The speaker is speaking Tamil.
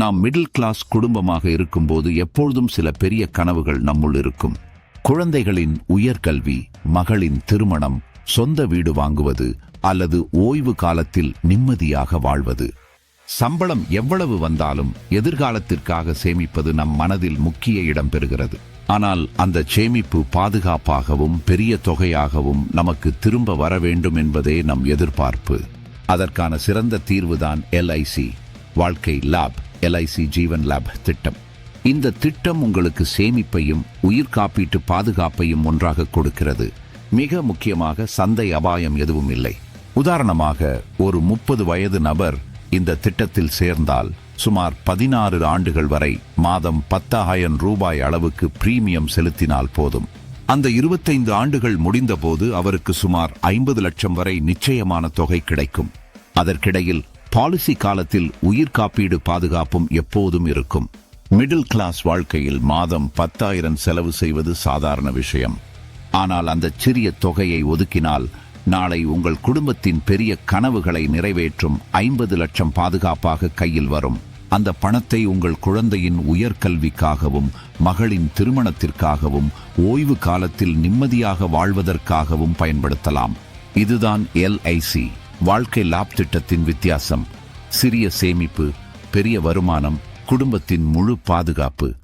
நாம் மிடில் கிளாஸ் குடும்பமாக இருக்கும்போது எப்பொழுதும் சில பெரிய கனவுகள் நம்முள் இருக்கும். குழந்தைகளின் உயர்கல்வி மகளின் திருமணம் சொந்த வீடு வாங்குவது அல்லது ஓய்வு காலத்தில் நிம்மதியாக வாழ்வது. சம்பளம் எவ்வளவு வந்தாலும் எதிர்காலத்திற்காக சேமிப்பது நம் மனதில் முக்கிய இடம் பெறுகிறது. ஆனால் அந்த சேமிப்பு பாதுகாப்பாகவும் பெரிய தொகையாகவும் நமக்கு திரும்ப வர வேண்டும் என்பதே நம் எதிர்பார்ப்பு. அதற்கான சிறந்த தீர்வுதான் எல்ஐசி வாழ்க்கை லாப். எல்ஐசி ஜீவன் லேப் திட்டம். இந்த திட்டம் உங்களுக்கு சேமிப்பையும் உயிர் காப்பீட்டு பாதுகாப்பையும் ஒன்றாக கொடுக்கிறது. மிக முக்கியமாக சந்தை அபாயம் எதுவும் இல்லை. உதாரணமாக ஒரு முப்பது வயது நபர் இந்த திட்டத்தில் சேர்ந்தால் சுமார் பதினாறு ஆண்டுகள் வரை மாதம் பத்தாயிரம் ரூபாய் அளவுக்கு பிரீமியம் செலுத்தினால் போதும். அந்த இருபத்தைந்து ஆண்டுகள் முடிந்தபோது அவருக்கு சுமார் ஐம்பது லட்சம் வரை நிச்சயமான தொகை கிடைக்கும். அதற்கிடையில் பாலிசி காலத்தில் உயிர் காப்பீடு பாதுகாப்பும் எப்போதும் இருக்கும். மிடில் கிளாஸ் வாழ்க்கையில் மாதம் பத்தாயிரம் செலவு செய்வது சாதாரண விஷயம். ஆனால் அந்த சிறிய தொகையை ஒதுக்கினால் நாளை உங்கள் குடும்பத்தின் பெரிய கனவுகளை நிறைவேற்றும் ஐம்பது லட்சம் பாதுகாப்பாக கையில் வரும். அந்த பணத்தை உங்கள் குழந்தையின் உயர்கல்விக்காகவும் மகளின் திருமணத்திற்காகவும் ஓய்வு காலத்தில் நிம்மதியாக வாழ்வதற்காகவும் பயன்படுத்தலாம். இதுதான் எல்ஐசி வாழ்க்கை லாப் திட்டத்தின் வித்தியாசம் சிறிய சேமிப்பு பெரிய வருமானம் குடும்பத்தின் முழு பாதுகாப்பு.